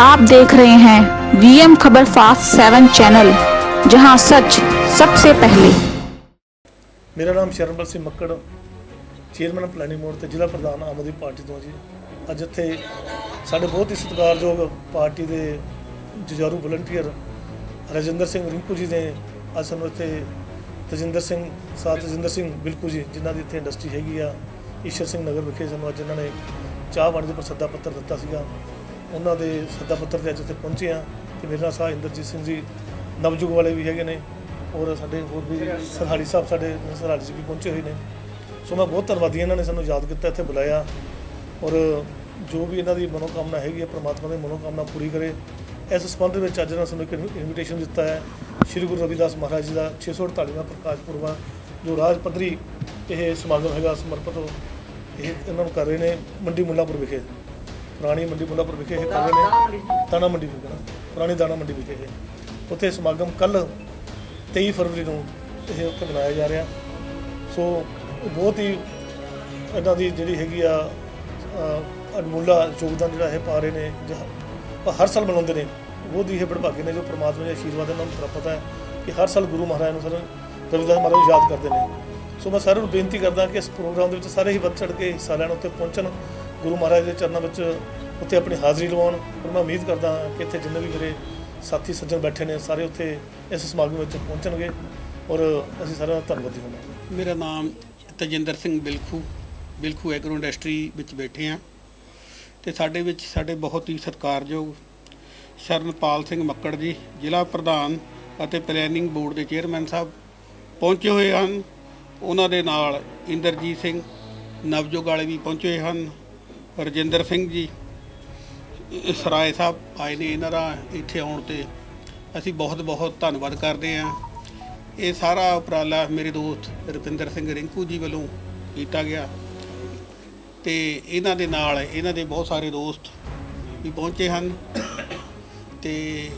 आप देख रहे हैं वीएम खबर फास्ट सेवन चैनल जहां सच सबसे पहले ਮੇਰਾ ਨਾਮ Sharanpal Singh Makkar chairman planning board ਤੇ ਜ਼ਿਲ੍ਹਾ ਪ੍ਰਧਾਨ ਆਮ ਆਦਮੀ ਪਾਰਟੀ ਤੋਂ ਜੀ ਅੱਜ ਇੱਥੇ ਸਾਡੇ ਬਹੁਤ ਹੀ ਸਤਿਕਾਰਯੋਗ ਪਾਰਟੀ ਦੇ ਜੁਝਾਰੂ ਵਲੰਟੀਅਰ ਰਜਿੰਦਰ ਸਿੰਘ ਰਿੰਕੂ ਜੀ ਨੇ ਅੱਜ ਸਾਨੂੰ ਇੱਥੇ ਤਜਿੰਦਰ ਸਿੰਘ ਸਾਥ ਤਜਿੰਦਰ ਸਿੰਘ ਬਿਲਕੂ ਜੀ ਜਿਨ੍ਹਾਂ ਦੀ ਇੱਥੇ ਇੰਡਸਟਰੀ ਹੈਗੀ ਆ ਈਸ਼ਰ ਸਿੰਘ ਨਗਰ ਵਿਖੇ ਸਾਨੂੰ ਅੱਜ ਇਹਨਾਂ ਨੇ ਚਾਹ ਪਾਣੀ ਦੇ ਉੱਪਰ ਸੱਦਾ ਪੱਤਰ ਦਿੱਤਾ ਸੀਗਾ ਉਹਨਾਂ ਦੇ ਸੱਦਾ ਪੱਤਰ ਤੇ ਅੱਜ ਇੱਥੇ ਪਹੁੰਚੇ ਆ ਤੇ ਮੇਰੇ ਨਾਲ ਸਾਹ ਇੰਦਰਜੀਤ ਸਿੰਘ ਜੀ, ਨਵਜੁਗ ਵਾਲੇ ਵੀ ਹੈਗੇ ਨੇ ਔਰ ਸਾਡੇ ਹੋਰ ਵੀ ਸਰਹਾਲੀ ਸਾਹਿਬ ਸਾਡੇ ਸਰਹਾਲੀ ਜੀ ਵੀ ਪਹੁੰਚੇ ਹੋਏ ਨੇ। ਸੋ ਮੈਂ ਬਹੁਤ ਧੰਨਵਾਦੀ ਹਾਂ ਇਹਨਾਂ ਨੇ ਸਾਨੂੰ ਯਾਦ ਕੀਤਾ, ਇੱਥੇ ਬੁਲਾਇਆ ਔਰ ਜੋ ਵੀ ਇਹਨਾਂ ਦੀ ਮਨੋਕਾਮਨਾ ਹੈਗੀ ਹੈ, ਪ੍ਰਮਾਤਮਾ ਦੀ ਮਨੋਕਾਮਨਾ ਪੂਰੀ ਕਰੇ। ਇਸ ਸੰਬੰਧ ਵਿੱਚ ਅੱਜ ਇਹਨਾਂ ਸਾਨੂੰ ਇੱਕ ਇਨਵੀਟੇਸ਼ਨ ਦਿੱਤਾ ਹੈ। ਸ੍ਰੀ ਗੁਰੂ ਰਵਿਦਾਸ ਮਹਾਰਾਜ ਜੀ ਦਾ 648ਵਾਂ ਪ੍ਰਕਾਸ਼ ਪੁਰਬ ਜੋ ਰਾਜ ਪੱਧਰੀ ਇਹ ਸਮਾਗਮ ਹੈਗਾ, ਸਮਰਪਿਤ ਇਹ ਇਹਨਾਂ ਨੂੰ ਕਰ ਰਹੇ ਨੇ ਮੰਡੀ ਮੁੱਲਾਪੁਰ ਵਿਖੇ। ਪੁਰਾਣੀ ਮੰਡੀ ਮੁੱਲਾਪੁਰ ਵਿਖੇ ਇਹ ਕਰ ਰਹੇ ਨੇ। ਦਾਣਾ ਮੰਡੀ ਵਿਖੇ ਪੁਰਾਣੀ ਦਾਣਾ ਮੰਡੀ ਵਿਖੇ ਇਹ। ਉੱਥੇ ਸਮਾਗਮ ਕੱਲ 23 ਫਰਵਰੀ ਨੂੰ ਇਹ ਉੱਥੇ ਮਨਾਇਆ ਜਾ ਰਿਹਾ। ਸੋ ਬਹੁਤ ਹੀ ਇਹਨਾਂ ਦੀ ਜਿਹੜੀ ਹੈਗੀ ਆ ਅਨਮੁੱਲਾ ਯੋਗਦਾਨ ਜਿਹੜਾ ਇਹ ਪਾ ਰਹੇ ਨੇ ਉਹ ਹਰ ਸਾਲ ਮਨਾਉਂਦੇ ਨੇ। ਬਹੁਤ ਹੀ ਇਹ ਬੜਭਾਗੇ ਨੇ ਜੋ ਪ੍ਰਮਾਤਮਾ ਦੇ ਆਸ਼ੀਰਵਾਦ ਇਹਨਾਂ ਨੂੰ ਪ੍ਰਾਪਤ ਹੈ ਕਿ ਹਰ ਸਾਲ ਗੁਰੂ ਮਹਾਰਾਜ ਨੂੰ ਸਰ ਰਵਿਦਾਸ ਮਹਾਰਾਜ ਨੂੰ ਯਾਦ ਕਰਦੇ ਨੇ। ਸੋ ਮੈਂ ਸਾਰਿਆਂ ਨੂੰ ਬੇਨਤੀ ਕਰਦਾ ਕਿ ਇਸ ਪ੍ਰੋਗਰਾਮ ਦੇ ਵਿੱਚ ਸਾਰੇ ਹੀ ਵੱਧ ਚੜ੍ਹ ਕੇ ਹਿੱਸਾ ਲੈਣ ਉੱਤੇ ਪਹੁੰਚਣ, ਗੁਰੂ ਮਹਾਰਾਜ ਦੇ ਚਰਨਾਂ ਵਿੱਚ ਉੱਥੇ ਆਪਣੀ ਹਾਜ਼ਰੀ ਲਵਾਉਣ। ਔਰ ਮੈਂ ਉਮੀਦ ਕਰਦਾ ਕਿ ਇੱਥੇ ਜਿੰਨੇ ਵੀ ਮੇਰੇ ਸਾਥੀ, ਸੱਜਣ ਬੈਠੇ ਨੇ, ਸਾਰੇ ਉੱਥੇ ਇਸ ਸਮਾਗਮ ਵਿੱਚ ਪਹੁੰਚਣਗੇ। ਔਰ ਅਸੀਂ ਸਾਰਿਆਂ ਦਾ ਧੰਨਵਾਦੀ ਹੋਵਾਂਗੇ। ਮੇਰਾ ਨਾਮ ਤਜਿੰਦਰ ਸਿੰਘ ਬਿਲਖੂ ਬਿਲਖੂ ਐਗਰੋ ਇੰਡਸਟਰੀ ਵਿੱਚ ਬੈਠੇ ਆ ਤੇ ਸਾਡੇ ਵਿੱਚ ਸਾਡੇ ਬਹੁਤ ਹੀ ਸਤਿਕਾਰਯੋਗ ਸ਼ਰਨਪਾਲ ਸਿੰਘ ਮੱਕੜ ਜੀ, ਜ਼ਿਲ੍ਹਾ ਪ੍ਰਧਾਨ ਅਤੇ ਪਲੈਨਿੰਗ ਬੋਰਡ ਦੇ ਚੇਅਰਮੈਨ ਸਾਹਿਬ ਪਹੁੰਚੇ ਹੋਏ ਹਨ। ਉਹਨਾਂ ਦੇ ਨਾਲ ਇੰਦਰਜੀਤ ਸਿੰਘ, ਨਵਜੋਗ ਵਾਲੇ ਵੀ ਪਹੁੰਚੇ ਹਨ, ਰਜਿੰਦਰ ਸਿੰਘ ਜੀ, ਸਰਾਏ ਸਾਹਿਬ ਆਏ ਨੇ ਇਹਨਾਂ ਦਾ ਇੱਥੇ ਆਉਣ ਤੇ। ਅਸੀਂ ਬਹੁਤ ਬਹੁਤ ਧੰਨਵਾਦ ਕਰਦੇ ਹਾਂ। ਇਹ ਸਾਰਾ ਉਪਰਾਲਾ ਮੇਰੇ ਦੋਸਤ ਰੁਪਿੰਦਰ ਸਿੰਘ ਰਿੰਕੂ ਜੀ ਵੱਲੋਂ ਕੀਤਾ ਗਿਆ। ਤੇ ਇਹਨਾਂ ਦੇ ਨਾਲ ਇਹਨਾਂ ਦੇ ਬਹੁਤ ਸਾਰੇ ਦੋਸਤ ਵੀ ਪਹੁੰਚੇ ਹਨ। ਤੇ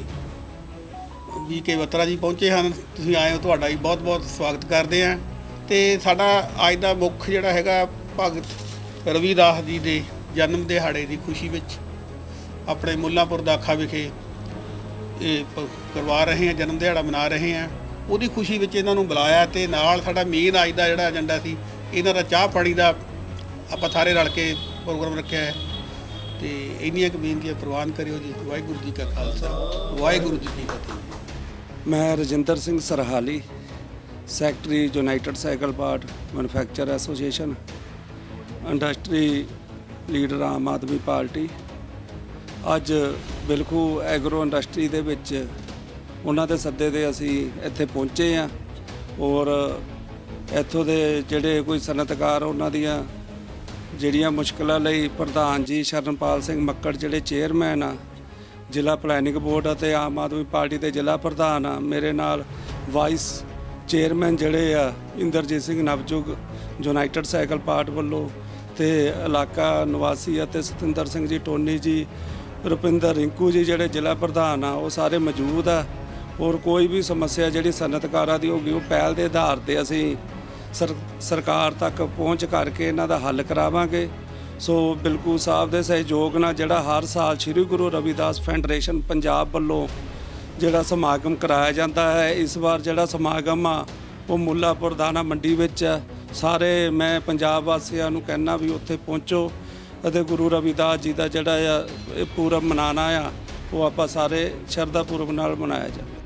ਵੀ ਕੇ ਬਤਰਾ ਜੀ ਪਹੁੰਚੇ ਹਨ। ਤੁਸੀਂ ਆਏ ਹੋ, ਤੁਹਾਡਾ ਵੀ ਬਹੁਤ-ਬਹੁਤ ਸਵਾਗਤ ਕਰਦੇ ਹਾਂ। ਤੇ ਸਾਡਾ ਅੱਜ ਦਾ ਮੁੱਖ ਜਿਹੜਾ ਹੈਗਾ ਭਗਤ ਰਵੀਦਾਸ ਜੀ ਦੇ ਜਨਮ ਦਿਹਾੜੇ ਦੀ ਖੁਸ਼ੀ ਵਿੱਚ ਆਪਣੇ ਮੁੱਲਾਂਪੁਰ ਦਾਖਾ ਵਿਖੇ ਇਹ ਕਰਵਾ ਰਹੇ ਹਾਂ, ਜਨਮ ਦਿਹਾੜਾ ਮਨਾ ਰਹੇ ਹਾਂ। ਉਹਦੀ ਖੁਸ਼ੀ ਵਿੱਚ ਇਹਨਾਂ ਨੂੰ ਬੁਲਾਇਆ ਤੇ ਨਾਲ ਸਾਡਾ ਮੇਨ ਅੱਜ ਦਾ ਜਿਹੜਾ ਏਜੰਡਾ ਸੀ, ਇਹਨਾਂ ਦਾ ਚਾਹ ਪਾਣੀ ਦਾ ਆਪਾਂ ਸਾਰੇ ਰਲ ਕੇ ਪ੍ਰੋਗਰਾਮ ਰੱਖਿਆ ਹੈ। ਤੇ ਇੰਨੀਆਂ ਕੁ ਬੇਨਤੀਆਂ ਪ੍ਰਵਾਨ ਕਰਿਓ ਜੀ। ਵਾਹਿਗੁਰੂ ਜੀ ਕਾ ਖਾਲਸਾ, ਵਾਹਿਗੁਰੂ ਜੀ ਕੀ ਫਤਿਹ। ਮੈਂ Rajinder Singh Sarhali secretary united cycle part manufacture association, industry leader Aam Aadmi party. ਅੱਜ ਬਿਲਕੁ ਐਗਰੋ ਇੰਡਸਟਰੀ ਦੇ ਵਿੱਚ ਉਹਨਾਂ ਦੇ ਸੱਦੇ ਤੇ ਅਸੀਂ ਇੱਥੇ ਪਹੁੰਚੇ ਆ ਔਰ ਇੱਥੋਂ ਦੇ ਜਿਹੜੇ ਕੋਈ ਸਨਅਤਕਾਰ ਉਹਨਾਂ ਦੀਆਂ ਜਿਹੜੀਆਂ ਮੁਸ਼ਕਲਾਂ ਲਈ ਪ੍ਰਧਾਨ ਜੀ ਸ਼ਰਨਪਾਲ ਸਿੰਘ ਮੱਕੜ ਜਿਹੜੇ ਚੇਅਰਮੈਨ ਆ, ਜ਼ਿਲ੍ਹਾ ਪਲੈਨਿੰਗ ਬੋਰਡ ਅਤੇ ਆਮ ਆਦਮੀ ਪਾਰਟੀ ਦੇ ਜ਼ਿਲ੍ਹਾ ਪ੍ਰਧਾਨ ਆ, ਮੇਰੇ ਨਾਲ ਵਾਈਸ ਚੇਅਰਮੈਨ ਜਿਹੜੇ ਆ, Inderjit Singh Navjug united cycle part ਵੱਲੋਂ ਤੇ ਇਲਾਕਾ ਨਿਵਾਸੀ ਅਤੇ ਸਤਿੰਦਰ ਸਿੰਘ ਜੀ, ਟੋਨੀ ਜੀ, ਰੁਪਿੰਦਰ ਰਿੰਕੂ ਜੀ ਜਿਹੜੇ ਜ਼ਿਲ੍ਹਾ ਪ੍ਰਧਾਨ ਆ, ਉਹ ਸਾਰੇ ਮੌਜੂਦ ਆ। ਔਰ ਕੋਈ ਵੀ ਸਮੱਸਿਆ ਜਿਹੜੀ ਸਨਅਤਕਾਰਾਂ ਦੀ ਹੋਗੀ ਉਹ ਪਹਿਲ ਦੇ ਆਧਾਰ ਤੇ ਅਸੀਂ ਸਰ- ਸਰਕਾਰ ਤੱਕ ਪਹੁੰਚ ਕਰਕੇ ਇਹਨਾਂ ਦਾ ਹੱਲ ਕਰਾਵਾਂਗੇ। ਸੋ ਬਿਲਕੁਲ ਸਾਹਿਬ ਦੇ ਸਹਿਯੋਗ ਨਾਲ ਜਿਹੜਾ ਹਰ ਸਾਲ ਸ੍ਰੀ ਗੁਰੂ ਰਵਿਦਾਸ ਫੈਡਰੇਸ਼ਨ ਪੰਜਾਬ ਵੱਲੋਂ ਜਿਹੜਾ ਸਮਾਗਮ ਕਰਾਇਆ ਜਾਂਦਾ ਹੈ, ਇਸ ਵਾਰ ਜਿਹੜਾ ਸਮਾਗਮ ਆ, ਉਹ ਮੁੱਲਾਪੁਰ ਦਾਣਾ ਮੰਡੀ ਵਿੱਚ ਹੈ। ਸਾਰੇ ਮੈਂ ਪੰਜਾਬ ਵਾਸੀਆਂ ਨੂੰ ਕਹਿਣਾ ਵੀ ਉੱਥੇ ਪਹੁੰਚੋ ਅਤੇ ਗੁਰੂ ਰਵਿਦਾਸ ਜੀ ਦਾ ਜਿਹੜਾ ਆ, ਇਹ ਪੂਰਬ ਮਨਾਣਾ ਆ, ਉਹ ਆਪਾਂ ਸਾਰੇ ਸ਼ਰਧਾ ਪੂਰਵਕ ਨਾਲ ਮਨਾਇਆ ਜਾਵੇ।